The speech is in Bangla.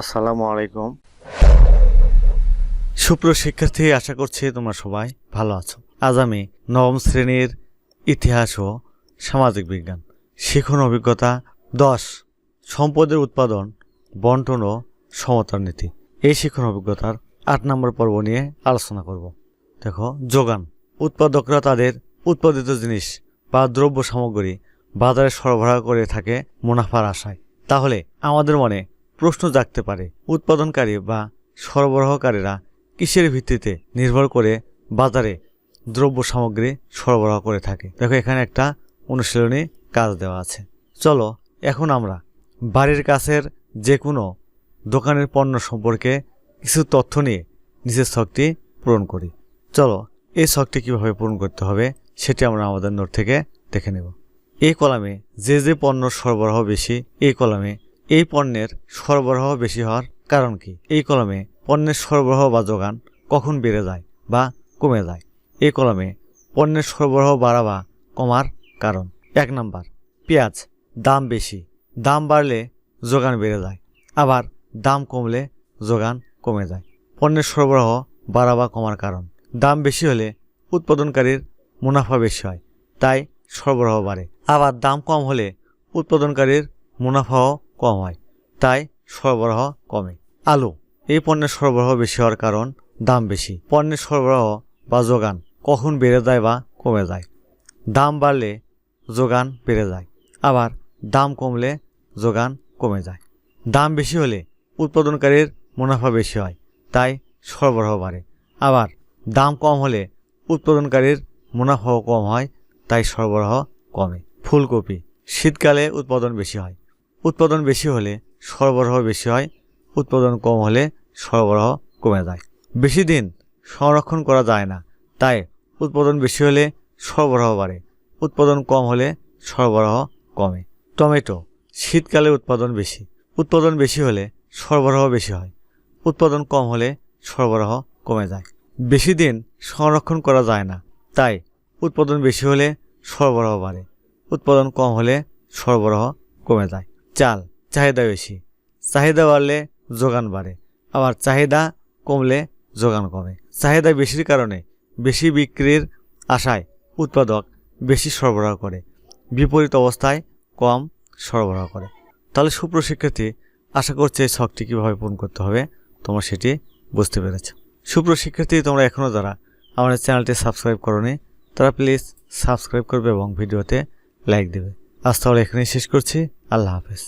আসসালামু আলাইকুম। সুপ্রিয় শিক্ষার্থী, আশা করছি তোমরা সবাই ভালো আছো। আজ আমি নবম শ্রেণির ইতিহাস ও সামাজিক বিজ্ঞান শিখন অভিজ্ঞতা দশ, সম্পদের উৎপাদন, বন্টন ও সমতার নীতি। এই শিখন অভিজ্ঞতার আট নম্বর পর্ব নিয়ে আলোচনা করব। দেখো, যোগান। উৎপাদকরা তাদের উৎপাদিত জিনিস বা দ্রব্য সামগ্রী বাজারে সরবরাহ করে থাকে মুনাফার আশায়। তাহলে আমাদের মনে প্রশ্ন জাগতে পারে। উৎপাদনকারী বা সরবরাহকারীরা কিসের ভিত্তিতে নির্ভর করে বাজারে দ্রব্য সামগ্রী সরবরাহ করে থাকে? দেখো, এখানে একটা অনুশীলনী কাজ দেওয়া আছে। চলো, এখন আমরা বাড়ির কাছের যে কোনো দোকানের পণ্য সম্পর্কে কিছু তথ্য নিয়ে নিজের শক্তি পূরণ করি। চলো, এই শখটি কীভাবে পূরণ করতে হবে সেটি আমরা আমাদের নোট থেকে দেখে নেব। এই কলামে যে যে পণ্য সরবরাহ বেশি, এই কলামে এই পণ্যের সরবরাহ বেশি হওয়ার কারণ কি? এই কলমে পণ্যের সরবরাহ বা যোগান কখন বেড়ে যায় বা কমে যায়? এই কলমে পণ্যের সরবরাহ বাড়া বা কমার কারণ। এক নাম্বার, পেঁয়াজ, দাম বেশি। দাম বাড়লে যোগান বেড়ে যায়, আবার দাম কমলে যোগান কমে যায়। পণ্যের সরবরাহ বাড়া বা কমার কারণ। দাম বেশি হলে উৎপাদনকারীর মুনাফা বেশি হয়, তাই সরবরাহ বাড়ে। আবার দাম কম হলে উৎপাদনকারীর মুনাফাও কম হয়, তাই সরবরাহ কমে। আলু, এই পণ্যের সরবরাহ বেশি হওয়ার কারণ দাম বেশি। পণ্যের সরবরাহ বা যোগান কখন বেড়ে যায় বা কমে যায়? দাম বাড়লে যোগান বেড়ে যায়, আবার দাম কমলে যোগান কমে যায়। দাম বেশি হলে উৎপাদনকারীর মুনাফা বেশি হয়, তাই সরবরাহ বাড়ে। আবার দাম কম হলে উৎপাদনকারীর মুনাফাও কম হয়, তাই সরবরাহ কমে। ফুলকপি, শীতকালে উৎপাদন বেশি হয় উৎপাদন বেশি হলে সরবরাহ বেশি হয়, উৎপাদন কম হলে সরবরাহ কমে যায়। বেশি দিন সংরক্ষণ করা যায় না, তাই উৎপাদন বেশি হলে সরবরাহ বাড়ে, উৎপাদন কম হলে সরবরাহ কমে। টমেটো, শীতকালে উৎপাদন বেশি উৎপাদন বেশি হলে সরবরাহ বেশি হয়, উৎপাদন কম হলে সরবরাহ কমে যায়। বেশি দিন সংরক্ষণ করা যায় না, তাই উৎপাদন বেশি হলে সরবরাহ বাড়ে, উৎপাদন কম হলে সরবরাহ কমে যায়। চাল, চাহিদা বেশি। চাহিদা বাড়লে যোগান বাড়ে, আবার চাহিদা কমলে যোগান কমে। চাহিদা বেশির কারণে বেশি বিক্রির আশায় উৎপাদক বেশি সরবরাহ করে, বিপরীত অবস্থায় কম সরবরাহ করে। তাহলে সুপ্রশিক্ষার্থী, আশা করছে এই শখটি কীভাবে পূরণ করতে হবে, তোমরা সেটি বুঝতে পেরেছ। সুপ্রশিক্ষার্থী, তোমরা এখনও যারা আমাদের চ্যানেলটি সাবস্ক্রাইব করনি, তারা প্লিজ সাবস্ক্রাইব করবে এবং ভিডিওতে লাইক দেবে। আজ তাহলে এখানেই শেষ করছি। আল্লাহ হাফেজ।